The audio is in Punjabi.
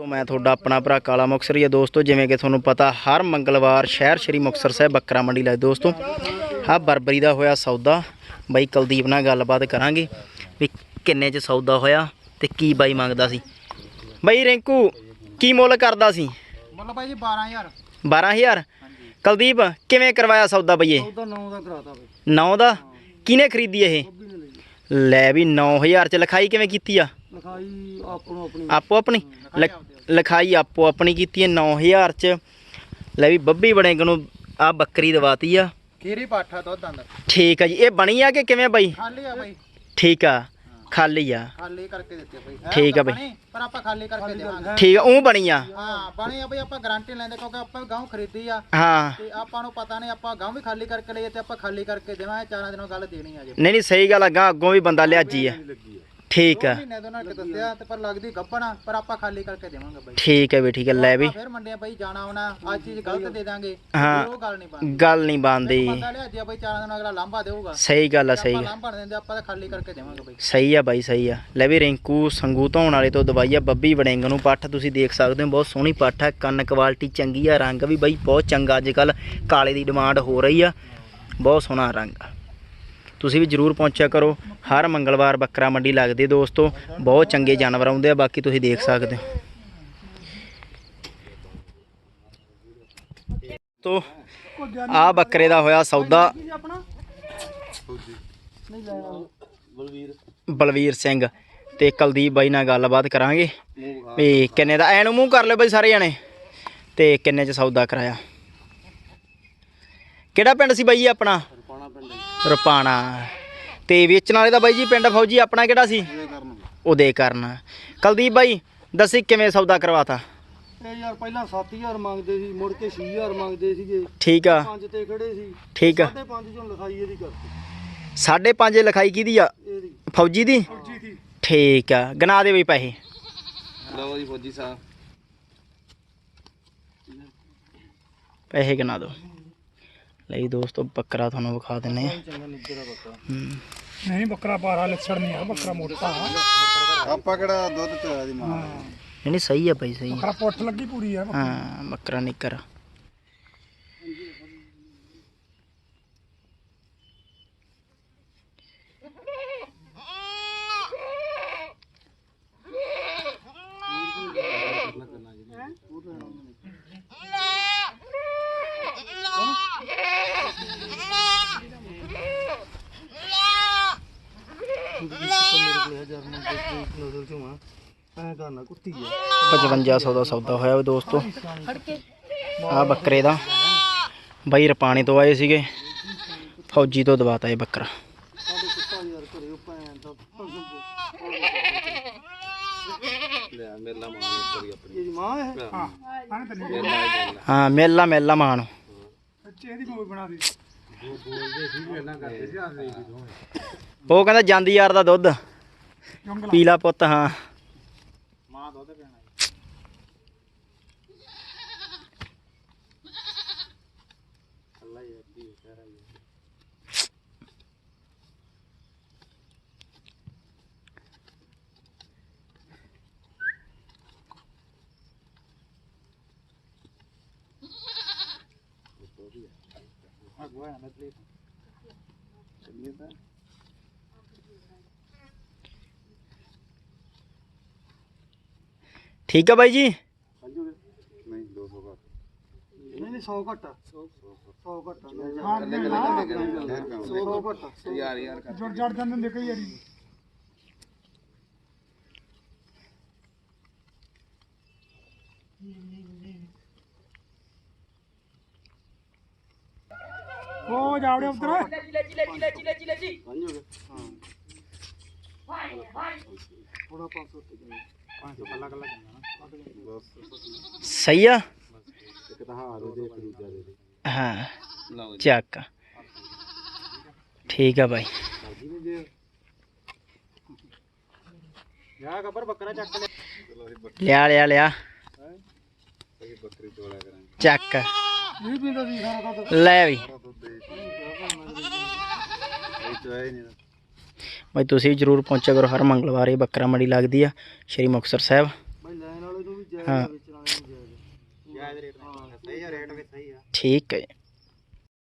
ਤੋ ਮੈਂ ਤੁਹਾਡਾ ਆਪਣਾ ਭਰਾ ਕਾਲਾ ਮੁਕਸਰੀ ਹੈ ਦੋਸਤੋ ਜਿਵੇਂ ਕਿ ਤੁਹਾਨੂੰ ਪਤਾ ਹਰ ਮੰਗਲਵਾਰ ਸ਼ਹਿਰ ਸ਼੍ਰੀ ਮੁਕਤਸਰ ਸਾਹਿਬ ਬੱਕਰਾ ਮੰਡੀ ਲੱਗਦੀ ਦੋਸਤੋ ਆਹ ਬਰਬਰੀ ਦਾ ਹੋਇਆ ਸੌਦਾ। ਬਾਈ ਕੁਲਦੀਪ ਨਾਲ ਗੱਲਬਾਤ ਕਰਾਂਗੇ ਵੀ ਕਿੰਨੇ ਚ ਸੌਦਾ ਹੋਇਆ ਤੇ ਕੀ ਬਾਈ ਮੰਗਦਾ ਸੀ। ਬਾਈ ਰਿੰਕੂ ਕੀ ਮੁੱਲ ਕਰਦਾ ਸੀ? ਮੁੱਲ ਭਾਈ ਜੀ 12000 12000 ਕੁਲਦੀਪ ਕਿਵੇਂ ਕਰਵਾਇਆ ਸੌਦਾ ਬਈਏ ਉਹਦਾ 9 ਦਾ ਕਰਾਤਾ ਬਈ। 9 ਦਾ? ਕਿਹਨੇ ਖਰੀਦੀ ਇਹ? ਲੈ ਵੀ 9000 ਚ ਲਿਖਾਈ ਕਿਵੇਂ ਕੀਤੀ ਆ? ਲਿਖਾਈ ਆਪਣੋ ਆਪਣੀ। ਆਪੋ ਆਪਣੀ? ਲਿਖ- ਲਿਖਾਈ ਆਪੋ ਆਪਣੀ ਕੀਤੀ ਹੈ 9000 ਚ। ਲੈ ਵੀ ਬੱਬੀ ਬਣੇਗ ਨੂੰ ਆ ਬੱਕਰੀ ਦਵਾਤੀ ਆ। ਖੀਰੀ ਪਾਠਾ ਦੁੱਧ ਅੰਦਰ ਠੀਕ ਆ ਜੀ। ਇਹ ਬਣੀ ਆ ਕਿ ਕਿਵੇਂ ਬਾਈ? ਖਾਲੀ ਆ ਬਈ। ਠੀਕ ਆ। ਖਾਲੀ ਆ। ਖਾਲੀ ਕਰਕੇ ਦਿੱਤੇ ਬਈ। ਠੀਕ ਆ ਬਈ। ਬਣੀ, ਪਰ ਆਪਾਂ ਖਾਲੀ ਕਰਕੇ ਦੇਵਾਂਗੇ। ਠੀਕ ਆ ਉਹ ਬਣੀ ਆ। ਹਾਂ ਬਣੀ ਆ ਬਈ ਆਪਾਂ ਗਾਰੰਟੀ ਲੈਂਦੇ ਕਿਉਂਕਿ ਆਪਾਂ ਗਾਉਂ ਖਰੀਦੀ ਆ। ਹਾਂ। ਤੇ ਆਪਾਂ ਨੂੰ ਪਤਾ ਨਹੀਂ ਆਪਾਂ ਗਾਉਂ ਵੀ ਖਾਲੀ ਕਰਕੇ ਲਈਏ ਤੇ ਆਪਾਂ ਖਾਲੀ ਕਰਕੇ ਦੇਵਾਂਗੇ ਚਾਰਾਂ ਦਿਨੋਂ ਗੱਲ ਦੇਣੀ ਆ ਜੇ। ਨਹੀਂ ਨਹੀਂ ਸਹੀ ਗੱਲ ਆ ਗਾਂ ਅੱਗੋਂ ਵੀ ਬੰਦਾ ਲਿਆਜੀ ਆ। ਠੀਕ ਆ। ਮਹੀਨੇ ਤੋਂ ਨਾਲ ਕਿ ਦੱਸਿਆ ਤੇ ਪਰ ਲੱਗਦੀ ਗੱਪਣਾ ਪਰ ਆਪਾਂ ਖਾਲੀ ਕਰਕੇ ਦੇਵਾਂਗੇ ਬਈ। ਠੀਕ ਹੈ ਵੀ ਠੀਕ ਹੈ ਲੈ ਵੀ। ਆਪਾਂ ਫਿਰ ਮੰਡਿਆ ਬਈ ਜਾਣਾ ਆਉਣਾ ਅੱਜ ਚੀਜ਼ ਗਲਤ ਦੇ ਦਾਂਗੇ ਹਾਂ। ਉਹ ਗੱਲ ਨਹੀਂ ਬਣਦੀ। ਗੱਲ ਨਹੀਂ ਬੰਦੀ ਬੰਦਾ ਲਿਆ ਜੇ ਬਈ ਚਾਰਾਂ ਦਿਨੋਂ ਅਗਲਾ ਲਾਂਭਾ ਦੇਊਗਾ। ਸਹੀ ਗੱਲ ਆ ਸਹੀ ਆਪਾਂ ਆ। ਲਾਂਭਾ ਨਹੀਂ ਦਿੰਦੇ ਆਪਾਂ ਤਾਂ ਖਾਲੀ ਕਰਕੇ ਦੇਵਾਂਗੇ ਬਈ। ਸਹੀ ਆ ਬਾਈ ਸਹੀ ਆ। ਲੈ ਵੀ ਰਿੰਕੂ ਸੰਗੂ ਧੌਣ ਵਾਲੇ ਤੋਂ ਦਵਾਈ ਆ ਬੱਬੀ ਵੜਿੰਗ ਨੂੰ ਪੱਠ ਤੁਸੀਂ ਦੇਖ ਸਕਦੇ ਹੋ ਬਹੁਤ ਸੋਹਣੀ ਪੱਠ ਆ ਕੰਨ ਕੁਆਲਿਟੀ ਚੰਗੀ ਆ ਰੰਗ ਵੀ ਬਾਈ ਬਹੁਤ ਚੰਗਾ ਅੱਜ ਕੱਲ ਕਾਲੇ ਦੀ ਡਿਮਾਂਡ ਹੋ ਰਹੀ ਆ ਬਹੁਤ ਸੋਹਣਾ ਰੰਗ ਆ। ਤੁਸੀਂ ਵੀ ਜਰੂਰ ਪਹੁੰਚਿਆ ਕਰੋ। ਹਰ ਮੰਗਲਵਾਰ ਬੱਕਰਾ ਮੰਡੀ ਲੱਗਦੀ ਦੋਸਤੋ। ਬਹੁਤ ਚੰਗੇ ਜਾਨਵਰ ਆਉਂਦੇ ਆ, ਬਾਕੀ ਤੁਸੀਂ ਦੇਖ ਸਕਦੇ ਹੋ। ਤੋ ਆ ਬੱਕਰੇ ਦਾ ਹੋਇਆ ਸੌਦਾ। ਬਲਵੀਰ ਸਿੰਘ ਤੇ ਕੁਲਦੀਪ ਬਾਈ ਨਾਲ ਗੱਲਬਾਤ ਕਰਾਂਗੇ। ਵੀ ਕਿੰਨੇ ਦਾ ਐਨੂੰ ਮੂੰਹ ਕਰ ਲਿਓ ਬਾਈ ਸਾਰੇ ਜਣੇ। ਤੇ ਕਿੰਨੇ ਚ ਸੌਦਾ ਕਰਾਇਆ। ਕਿਹੜਾ ਪਿੰਡ ਸੀ ਬਾਈ ਜੀ ਆਪਣਾ? ਰਪਾਣਾ। ਤੇ ਵੇਚਣ ਵਾਲੇ ਦਾ ਬਾਈ ਜੀ ਪਿੰਡ ਫੌਜੀ ਆਪਣਾ ਕਿਹੜਾ ਸੀ? ਉਹਦੇ ਕਾਰਨ। ਕੁਲਦੀਪ ਬਾਈ ਦੱਸੀ ਕਿਵੇਂ ਸੌਦਾ ਕਰਵਾਤਾ? ਇਹ ਯਾਰ ਪਹਿਲਾਂ 7000 ਮੰਗਦੇ ਸੀ ਮੁੜ ਕੇ 6000 ਮੰਗਦੇ ਸੀਗੇ। ਠੀਕ ਆ। ਪੰਜ ਤੇ ਖੜੇ ਸੀ। ਠੀਕ ਆ। ਸਾਢੇ ਪੰਜ ਚੋਂ ਲਿਖਾਈ ਇਹਦੀ ਕਰਤੀ। ਸਾਢੇ ਪੰਜ ਲਿਖਾਈ ਕਿਹਦੀ ਆ? ਫੌਜੀ ਦੀ? ਫੌਜੀ ਦੀ। ਠੀਕ ਆ। ਗਨਾ ਦੇ ਬਈ ਪੈਸੇ। ਲਓ ਜੀ ਫੌਜੀ ਸਾਹਿਬ। ਪੈਸੇ ਗਿਣਾ ਦਿਓ। ਲਈ ਦੋਸਤੋ ਬੱਕਰਾ ਤੁਹਾਨੂੰ ਵਿਖਾ ਦਿੰਨੇ ਆ ਚੰਗਾ ਨਿੱਜਰ ਦਾ ਬੱਕਰਾ। ਹੂੰ। ਨਹੀਂ ਬੱਕਰਾ ਪਾਰਾ ਲੱਛਣ ਨਹੀਂ ਆ ਬੱਕਰਾ ਮੋਟਾ ਆਪਾਂ ਕਿਹੜਾ ਦੁੱਧ ਚੋਇਆ ਦੀ ਮਾਂ। ਨਹੀਂ ਨਹੀਂ ਸਹੀ ਆ ਬਾਈ ਸਹੀ ਆ। ਬੱਕਰਾ ਪੁੱਠ ਲੱਗੀ ਪੂਰੀ ਆ ਹਾਂ ਬੱਕਰਾ ਨਿੱਕਰ ਨਜ਼ਰ ਚੋਂ ਆ ਐ ਕਰਨਾ ਕੁੱਤੀ ਆ 5500 ਦਾ ਸੌਦਾ ਹੋਇਆ ਵਾ ਦੋਸਤੋ। ਆ ਬੱਕਰੇ ਦਾ। ਬਾਈ ਰਪਾਣੇ ਤੋਂ ਆਏ ਸੀਗੇ। ਫੌਜੀ ਤੋਂ ਦਵਾਤਾ ਇਹ ਬੱਕਰਾ। ਕੁੱਤਾ ਯਾਰ ਘਰੇ ਉਹ ਭੈਣ ਦਾ ਲੈ ਮੇਲਾ ਮਾਂ। ਉਹ ਕਹਿੰਦਾ ਜਾਂਦੀ ਯਾਰ ਦਾ ਦੁੱਧ। ਪੀਲਾ ਪੁੱਤ ਹਾਂ। ਮਾਂ ਦੁੱਧ ਪਿਆਣਾ ਅਗਵਾ ਨਾ ਪਲੀਜ਼ ਚੱਲੀਏ ਤਾਂ ਠੀਕ ਆ ਬਾਈ ਜੀ ਨਹੀਂ 200 ਘੱਟ ਨਹੀਂ ਨਹੀਂ 100 ਘੱਟ 100 100 ਘੱਟ ਹਾਂ ਫੇਰ 100 ਘੱਟ ਯਾਰ ਯਾਰ ਕਰ ਜੁੜ ਜੜ ਜਾਂਦੇ ਦੇਖੋ ਯਾਰੀ ਉਹ ਜਾਵੜੇ ਉਧਰ ਥੋੜਾ 500 ਤੇ 500 ਕੱਲਾ ਕੱਲਾ ਜਾਂਦਾ ਨਾ। ਸਹੀ ਆ? ਇੱਕ ਤਾਂ ਹਾਰ ਦੇ ਇੱਕ ਦੂਜਾ ਦੇ ਦੇ। ਹਾਂ। ਲਓ ਚੱਕ। ਠੀਕ ਆ ਬਾਈ। ਯਾ ਗੱਬਰ ਬੱਕਰਾ ਚੱਕ ਲੈ। ਲਿਆ ਲਿਆ ਲਿਆ। ਬੱਕਰੀ ਤੋਲਿਆ ਕਰਾਂਗੇ। ਚੱਕ। ਨਹੀਂ ਪੀਂਦਾ ਸੀ ਸਾਰਾ ਦੁੱਧ ਲੈ ਵੀ। ਬਾਈ ਤੁਸੀਂ ਜਰੂਰ ਪਹੁੰਚਿਆ ਕਰੋ ਹਰ ਮੰਗਲਵਾਰ ਇਹ ਬੱਕਰਾ ਮੰਡੀ ਲੱਗਦੀ ਆ ਸ਼੍ਰੀ ਮੁਕਤਸਰ ਸਾਹਿਬ। ਭਾਈ ਲੈਣ ਵਾਲੇ ਨੂੰ ਵੀ ਜਾਇਜ਼ ਹਾਂ। ਠੀਕ ਹੈ।